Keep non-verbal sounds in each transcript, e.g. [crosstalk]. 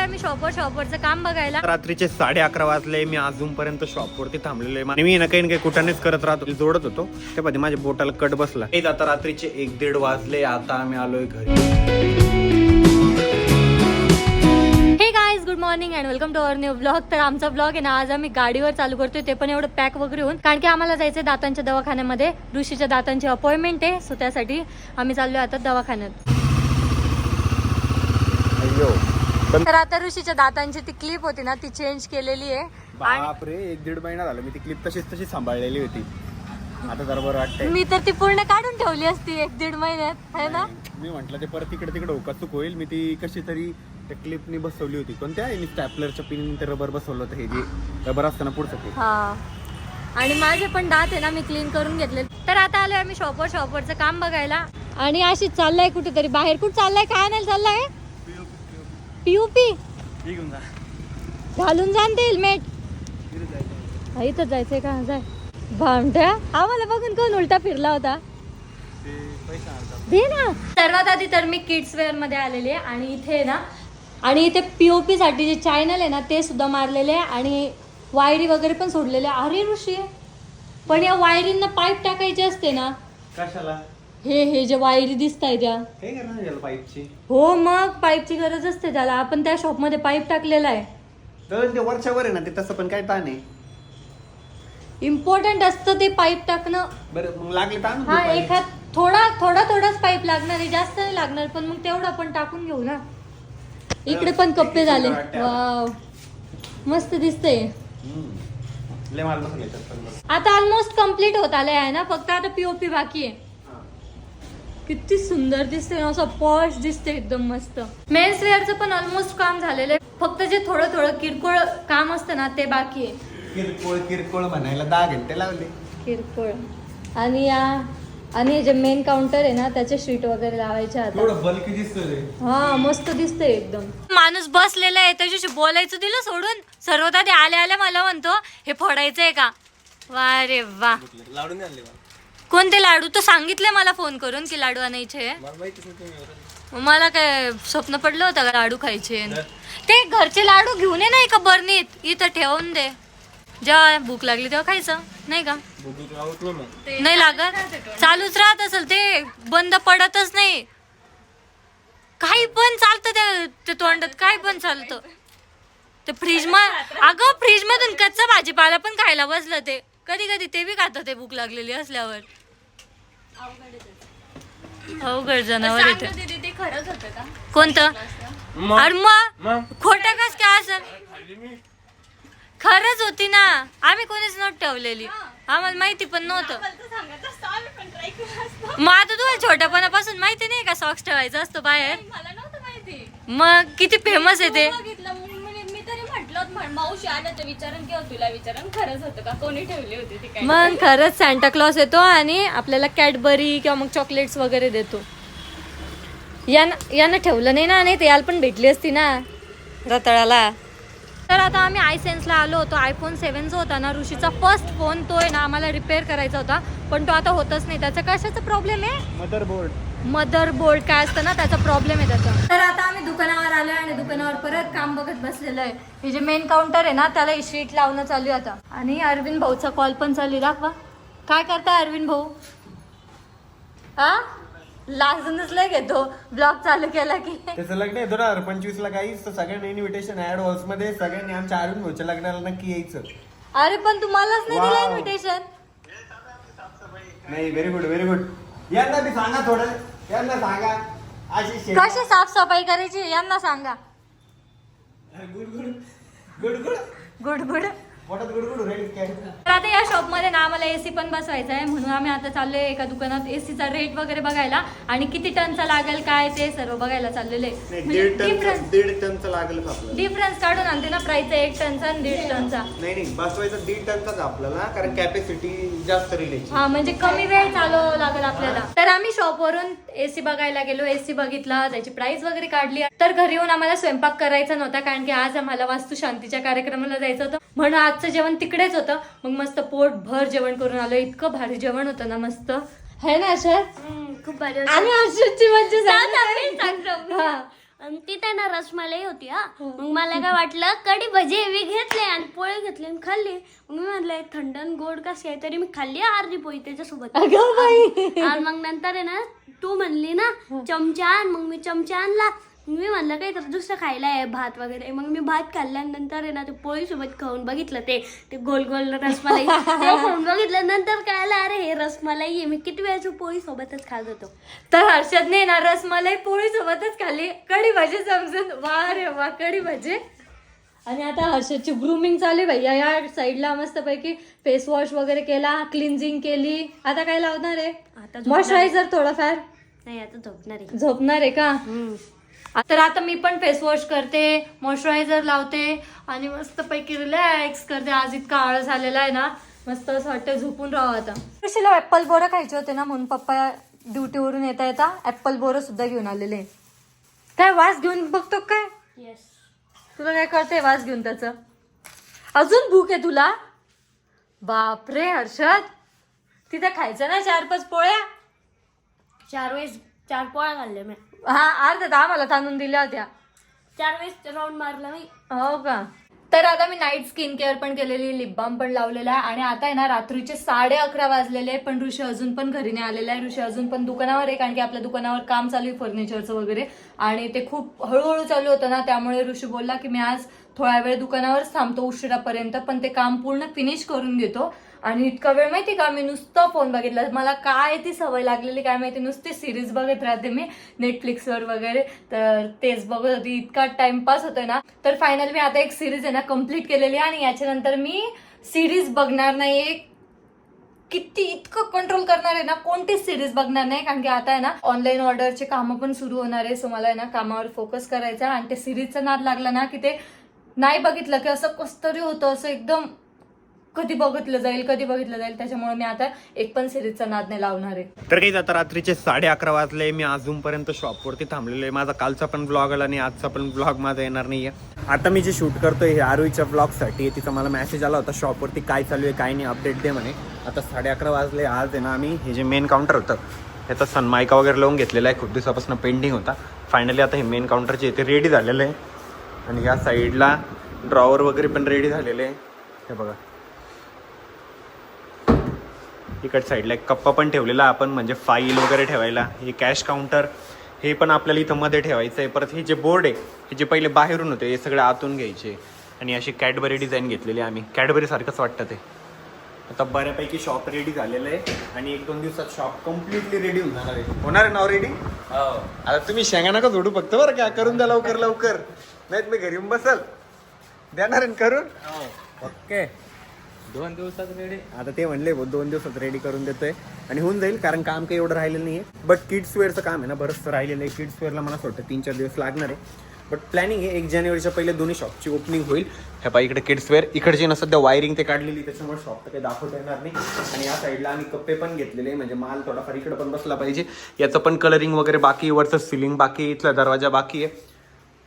आम्ही शॉपवर शॉपवरचं काम बघायला. रात्रीचे साडे अकरा वाजले मी अजूनपर्यंत शॉपवरती थांबलेलो आहे मी ना काही ना काही कुठानेच करत राहतो. जोडत होतो. ते पाहिजे माझ्या बोटाला कट बसला. आता रात्रीचे एक दीड वाजले आता आम्ही आलोय घरी. हे good morning and welcome to our new blog तर आमचा ब्लॉग आहे ना आज आम्ही गाडीवर चालू करतोय ते पण एवढं पॅक वगैरे होऊन कारण की आम्हाला जायचं दातांच्या दवाखान्यामध्ये. ऋषीच्या दातांची अपॉइंटमेंट आहे सो त्यासाठी आम्ही चाललोय आता दवाखान्यात. तर आता ऋषीच्या दातांची ती क्लिप होती ना ती चेंज केलेली आहे. आणि बापरे एक दीड महिना झाला मी ती क्लिप तशीच तशी सांभाळलेली होती. आता जरा बरं वाटतंय. मी तर ती पूर्ण काढून ठेवली असती एक दीड महिन्यात है ना? मी म्हंटल ते परत तिकडे तिकडे चूक होईल. मी ती कशी तरी त्या क्लिपनी बसवली होती. कोणत्या स्टॅपलरच्या पिन ते रबर बसवलं होतं हे जे रबर असताना पुढचं ते. हा. आणि माझे पण दात आहे ना मी क्लीन करून घेतले. तर आता आलोय आम्ही शॉपवर शॉपवरचं काम बघायला. आणि अशी चाललाय कुठेतरी बाहेर. कुठं चाललाय? काय नाही चाललाय? पीयूपी घालून जा ना ते हेल्मेट इथं जायचंय का? जाय भामट्या. आम्हाला बघून कोण उलटा फिरला होता? दे ना. सर्वात आधी तर मी किड्स वेअरमध्ये आलेले आहे आणि इथे ना आणि इथे पीओपी साठी जे चॅनल आहे ना ते सुद्धा मारलेले आहे आणि वायरी वगैरे पण सोडलेले आहे. अरे ऋषी. पण या वायरींना पाईप टाकायचे असते ना. कशाला? हे हे जे वायरी दिसत आहे त्या. हे करणार याला पाईपची? हो मग पाईपची गरज असते त्याला. आपण त्या शॉपमध्ये पाईप टाकलेला आहे. तर ते वरच्यावर आहे ना ते तसं पण काय ताण आहे? इम्पॉर्टंट असतं ते पाईप टाकणं. बरं मग लागले ताण हा एखाद थोडा थोडा थोडाच पाईप लागणार आहे. जास्त नाही लागणार पण मग तेवढं आपण टाकून घेऊ ना. इकडे पण कप्पे झाले. वाव मस्त दिसतंय. लय पण. आता. ऑलमोस्ट कंप्लीट होत आलंय आहे ना. फक्त आता पीओपी बाकी आहे. किती सुंदर दिसते ना असं पॉश दिसते एकदम मस्त. मेन्स वेअरचं पण ऑलमोस्ट काम झालेलं आहे. फक्त जे थोडं थोडं किरकोळ काम असतं ना ते बाकी आहे. किरकोळ किरकोळ म्हणायला दहा घंटे लावले. किरकोळ. आणि या आणि हे जे मेन काउंटर आहे ना त्याचे शीट वगैरे लावायचे आता. थोडं बल्की दिसतोय हा मस्त दिसतंय एकदम. माणूस बसलेला आहे त्याच्याशी बोलायचं दिलं सोडून. सर्वता ते आले आले मला म्हणतो हे फोडायचंय का? वा रे वा लाडून आणले कोणते लाडू? तर सांगितले मला फोन करून की लाडू आणायचे. मला माहितीच नाही तुम्ही मला काय स्वप्न पडलं होतं का लाडू खायचे? ते घरचे लाडू घेऊन ये ना एका बर्नीत इथं ठेवून दे. जेव्हा भूक लागली तेव्हा खायचं. नाही का? नाही लागत? चालूच राहत असेल ते. बंद पडतच नाही. काही पण चालतं त्या ते तोंडात. काही पण चालतं. ते फ्रीज म अगं फ्रीज मधून कच्चा भाजीपाला पण खायला बसलं ते. कधी कधी ते बी खातं ते भूक लागलेली असल्यावर. अवघड जनावर येते दीदी ते खरंच होतं का? कोणतं? अरे मग? खोटं कस काय असं खरंच होती ना. आम्ही कोणीच नोट ठेवलेली. आम्हाला माहिती पण नव्हतं. मग आता तुला छोट्यापणापासून माहिती नाही का? सॉक्स ठेवायचं असतं बाहेर. मला नव्हतं माहिती. मग किती फेमस आहे ते? म्हटलं म्हण- मावशी आलं तर विचारण किंवा तुला विचारण खरंच होतं का? कोणी ठेवली होती ती काय? मग खरंच सॅन्टा क्लॉस येतो आणि आपल्याला कॅडबरी किंवा मग चॉकलेट्स वगैरे देतो. यानं यानं ठेवलं नाही ना नाही तर याला पण भेटली असती ना रताळाला. तर आता आम्ही आय सेन्सला आलो होतो. आयफोन सेवन जो होता ना ऋषीचा फर्स्ट फोन तो आहे ना आम्हाला रिपेअर करायचा होता. पण तो आता होतच नाही. त्याचा कशाचा प्रॉब्लेम आहे? मदरबोर्ड मदर बोर्ड काय असतं ना त्याचा प्रॉब्लेम आहे त्याचा. तर आता आम्ही दुकानावर आलोय आणि दुकानावर परत काम बघत बसलेलं आहे. हे जे मेन काउंटर आहे ना त्याला शीट लावणं चालू आहे आता. आणि अरविंद भाऊचा कॉल पण चालू आहे. दाखवा. काय करताय अरविंद भाऊ? हा लाजूनच लय घेतो. ब्लॉग चालू केला की. त्याचं लग्न आहे दोन हजार पंचवीस ला काहीच तर सगळ्यांनी इन्व्हिटेशन ऍड हाऊसमध्ये. सगळ्यांनी आमच्या अरुण भाऊच्या लग्नाला नक्की यायचं. अरे पण तुम्हालाच नाही दिलं Wow. इन्व्हिटेशन नाही व्हेरी गुड व्हेरी गुड यांना बी सांगा थोडं. यांना सांगा. अशी शेत- कशी साफसफाई करायची? यांना सांगा. Good good good good good good तर आता या शॉपमध्ये ना आम्हाला एसी पण बसवायचा आहे म्हणून आम्ही आता चाललोय एका दुकानात एसीचा रेट वगैरे बघायला. आणि किती टनचा लागेल काय ते सर्व बघायला चाललेले टन डिफरन्स दीड टनचं लागेल का आपल्याला. डिफरन्स काढून आणते ना प्राइस एक टनचा आणि दीड टनचा. नाही नाही बसवायचा दीड टनचाच आपल्याला कारण कॅपॅसिटी जास्त हा म्हणजे कमी वेळ चालवावं लागेल आपल्याला. तर आम्ही शॉपवरून एसी बघायला गेलो एसी बघितला त्याची प्राइस वगैरे काढली. तर घरी येऊन आम्हाला स्वयंपाक करायचा नव्हता कारण की आज आम्हाला वास्तुशांतीच्या कार्यक्रमाला जायचं होतं. म्हणून आजचं जेवण तिकडेच होतं. मग मस्त पोट भर जेवण करून आलो इतकं भारी जेवण होतं ना मस्त. है ना अशा खूप भारी आणि अशाची मज्जा सांगते. हा. आणि तिथे ना रसमलाई होती हा. मग मला काय वाटलं कढी भजी मी घेतले आणि पोळे घेतले आणि खाल्ले. मग मी म्हटलं थंड आणि गोड कसे आहे तरी मी खाल्ली अर्धी पोळी त्याच्यासोबत. आणि मग नंतर आहे ना तू म्हणली ना चमचा आण. मग मी चमचा आणला. मी म्हणलं काही तर दुसरं खायला आहे भात वगैरे. मग मी भात खाल्ल्यानंतर आहे ना ते पोळी सोबत खाऊन बघितलं ते ते गोल गोल रसमलाई. ते [laughs] खाऊन बघितलं. नंतर कळलं अरे हे रसमलाई आहे. मी किती वेळाचं पोळी सोबतच खात होतो. तर हर्षदने ना रसमलाई पोळी सोबतच खाल्ली. कढी भाजी समजून. वा रे वा कढी भाजी. आणि आता हर्षदची ग्रुमिंग चालू आहे भैया या साईडला मस्तपैकी फेस वॉश वगैरे केला क्लिन्झिंग केली. आता काय लावणार आहे? आता मॉइश्चरायझर थोडंफार. नाही आता झोपणार आहे. झोपणार आहे का. तर आता मी पण फेस वॉश करते मॉइश्चरायझर लावते आणि मस्त पैकी रिलॅक्स करते. आज इतका आळस आलेला आहे ना मस्त असं वाटतं झोपून राहावं आता. ऋषीला ऍपल बोरं खायचे होते ना म्हणून पप्पा ड्युटीवरून येता येता ऍपल बोरं सुद्धा घेऊन आलेले. काय वास घेऊन बघतो काय? येस तुला काय कळतंय वास घेऊन त्याचं? अजून भूक आहे तुला? बापरे हर्षद. तिथे खायचं ना चार पाच पोळ्या? चार वेळेस चार पोळ्या खाल्ल्या मी. हा अर्ध्या तर आम्हाला ताणून दिल्या होत्या. चार वेळेस राऊंड मारला मी हो का? तर आता मी नाईट स्किन केअर पण केलेली लिप बाम पण लावलेला आहे. आणि आता आहे ना रात्रीचे साडे अकरा वाजलेले पण ऋषी अजून पण घरी नाही आलेला आहे. ऋषी अजून पण दुकानावर आहे कारण की आपल्या दुकानावर काम चालू आहे फर्निचरचं वगैरे. आणि ते खूप हळूहळू चालू होतं ना त्यामुळे ऋषी बोलला की मी आज थोडा वेळ दुकानावरच थांबतो उशिरापर्यंत. पण ते काम पूर्ण फिनिश करून घेतो. आणि इतका वेळ माहिती का? मी नुसतं फोन बघितला. मला काय ती सवय लागलेली काय माहिती? नुसती सिरीज बघत राहते मी नेटफ्लिक्सवर वगैरे. तर तेच बघत होती. इतका टाइमपास होतोय ना. तर फायनल मी आता एक सिरीज आहे ना कंप्लीट केलेली आहे. आणि याच्यानंतर मी सिरीज बघणार नाही. एक किती इतकं कंट्रोल करणार आहे ना कोणतीच सिरीज बघणार नाही. कारण की आता आहे ना ऑनलाईन ऑर्डरचे कामं पण सुरू होणार आहे. सो मला आहे ना कामावर फोकस करायचा आहे. आणि ते सिरीजचा नाद लागला ना की ते नाही बघितलं की असं कसं तरी होतं. असं एकदम कधी बघितलं जाईल कधी बघितलं जाईल त्याच्यामुळे मी आता एक पण सिरीजचा नाद नाही लावणार आहे. तर काही आता रात्रीचे साडे अकरा वाजले मी अजूनपर्यंत शॉपवरती थांबलेलो आहे. माझा कालचा पण ब्लॉग आला आणि आजचा पण ब्लॉग माझा येणार नाहीये. आता मी जे शूट करतोय हे आरोईच्या ब्लॉगसाठी तिचा मला मेसेज आला होता शॉपवरती काय चालू आहे काय नाही अपडेट दे म्हणे. आता साडे अकरा वाजले आज आहे ना आम्ही हे जे मेन काउंटर होतं ह्याचा सनमायका वगैरे लावून घेतलेला आहे. खूप दिवसापासून पेंडिंग होता. फायनली आता हे मेन काउंटरचे इथे रेडी झालेलं आहे. आणि या साईडला ड्रॉवर वगैरे पण रेडी झालेले आहे. हे बघा. इकड साईडला एक कप्पा पण ठेवलेला आपण म्हणजे फाईल वगैरे ठेवायला. हे कॅश काउंटर हे पण आपल्याला इथं मध्ये ठेवायचं आहे परत हे जे बोर्ड आहे हे जे पहिले बाहेरून होते हे सगळे आतून घ्यायचे. आणि अशी कॅडबरी डिझाईन घेतलेली आम्ही. कॅडबरी सारखंच वाटतं ते. आता बऱ्यापैकी शॉप रेडी झालेलं आहे. आणि एक दोन दिवसात शॉप कम्प्लिटली रेडी होणार आहे. होणार आहे ना रेडी आता तुम्ही शेंगा नका जोडू फक्त बरं का. करून द्या लवकर लवकर. नाहीत मी घरी बसल. देणार करून? ओके. दोन दिवसात रेडी आता ते म्हणले भाऊ दोन दिवसात रेडी करून देतोय. आणि होऊन जाईल कारण काम काही एवढं राहिलेलं नाही आहे बट किड्स वेअरचं काम आहे ना बरंचसं राहिलेलं आहे. किड्स वेअरला मला असं वाटतं तीन चार दिवस लागणार आहे. बट प्लॅनिंग आहे एक जानेवारीच्या पहिले दोन्ही शॉपची ओपनिंग होईल. ह्या पा इकडे किड्स वेअर इकडची ना सध्या वायरिंग ते काढलेली त्याच्यामुळे शॉप तर काही दाखवता येणार नाही. आणि या साईडला आम्ही कप्पे पण घेतलेले म्हणजे माल थोडाफार इकडे पण बसला पाहिजे. याचं पण कलरिंग वगैरे बाकी वरचं सिलिंग बाकी इथला दरवाजा बाकी आहे.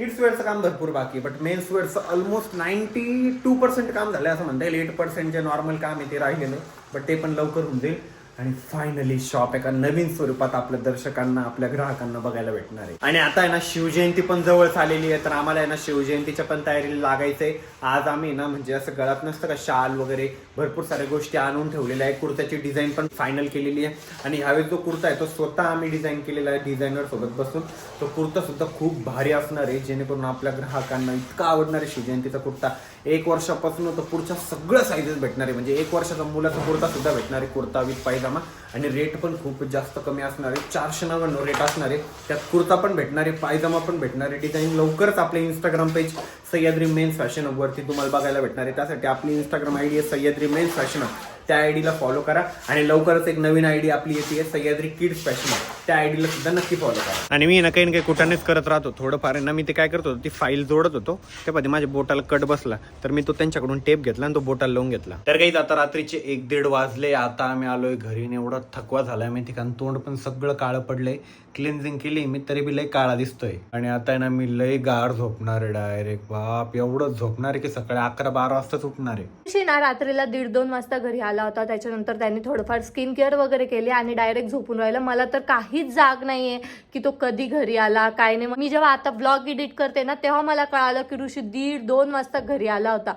किड्स वेअरचं काम भरपूर बाकी आहे बट मेन्स वेअरचं ऑलमोस्ट नाईन्टी टू पर्सेंट काम झालं असं म्हणता येईल. एट पर्सेंट जे नॉर्मल काम आहे ते राहिलेलं आहे बट ते पण लवकर होऊन जाईल. आणि फायनली शॉप एका नवीन स्वरूपात आपल्या दर्शकांना आपल्या ग्राहकांना बघायला भेटणार आहे. आणि आता आहे ना शिवजयंती पण जवळच आलेली आहे तर आम्हाला आहे ना शिवजयंतीच्या पण तयारीला लागायचंय. आज आम्ही ना म्हणजे असं गळात नसतं का शाल वगैरे भरपूर साऱ्या गोष्टी आणून ठेवलेल्या आहे कुर्त्याची डिझाईन पण फायनल केलेली आहे. आणि ह्यावेळेस जो कुर्ता आहे तो स्वतः आम्ही डिझाईन केलेला आहे डिझायनर सोबत बसून. तो कुर्ता सुद्धा खूप भारी असणार आहे जेणेकरून आपल्या ग्राहकांना इतका आवडणार आहे शिवजयंतीचा कुर्ता. एक वर्षापासून तो पुढच्या सगळं साईजेस भेटणार आहे. म्हणजे एक वर्षाचा मुलाचा कुर्ता सुद्धा भेटणार आहे कुर्ता विथ पायजामा आणि रेट पण खूप जास्त कमी असणार आहे. चारशे नव्याण्णव रेट असणार आहे. त्यात कुर्ता पण भेटणार आहे पायजामा पण भेटणार आहे. डिझाईन लवकरच आपले Instagram page Sahyadri mens fashion वरती तुम्हाला बघायला भेटणार आहे. त्यासाठी आपली इंस्टाग्राम आयडी आहे सह्याद्री मेन्स फॅशन त्या आयडीला फॉलो करा. आणि लवकरच एक नवीन आयडी आपली येते सह्याद्री किड्स फॅशन त्या आयडीला सुद्धा नक्की फॉलो करा. आणि मी ना काही ना काही कुठानेच करत राहतो थोडंफार. आहे ना मी ते काय करत होतो ती फाईल जोडत होतो. ते पाहिजे माझ्या बोटाला कट बसला. तर मी तो त्यांच्याकडून टेप घेतला आणि तो बोटाला लावून घेतला. तर काही आता रात्रीचे एक दीड वाजले आता आम्ही आलोय घरी एवढा थकवा झालाय माहिती कारण तोंड पण सगळं काळं पडलंय. क्लिन्झिंग केली मी तरी बी लय काळा दिसतोय. आणि आता आहे ना मी लय गार झोपणार आहे डायरेक्ट बाप एवढं झोपणार आहे की सकाळी अकरा बारा वाजताच उठणार आहे. ना रात्रीला दीड दोन वाजता घरी आला होता. त्याच्यानंतर त्यांनी थोडंफार स्किन केअर वगैरे केली आणि डायरेक्ट झोपून राहिलं. मला तर काहीच जाग नाहीये की तो कधी घरी आला काय नाही. मी जेव्हा आता ब्लॉग एडिट करते ना तेव्हा मला कळालं की ऋषी दीड दोन वाजता घरी आला होता.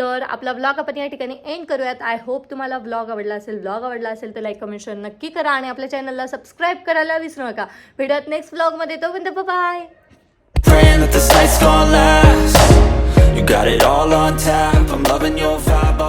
तर आपला ब्लॉग आपण या ठिकाणी एंड करूयात. आय होप तुम्हाला ब्लॉग आवडला असेल ब्लॉग आवडला असेल तर लाईक कमेंट शेअर नक्की करा आणि आपल्या चॅनलला सबस्क्राईब करायला विसरू नका. भेटत नेक्स्ट ब्लॉगमध्ये तोपर्यंत bye You got it all on tap. I'm loving your vibe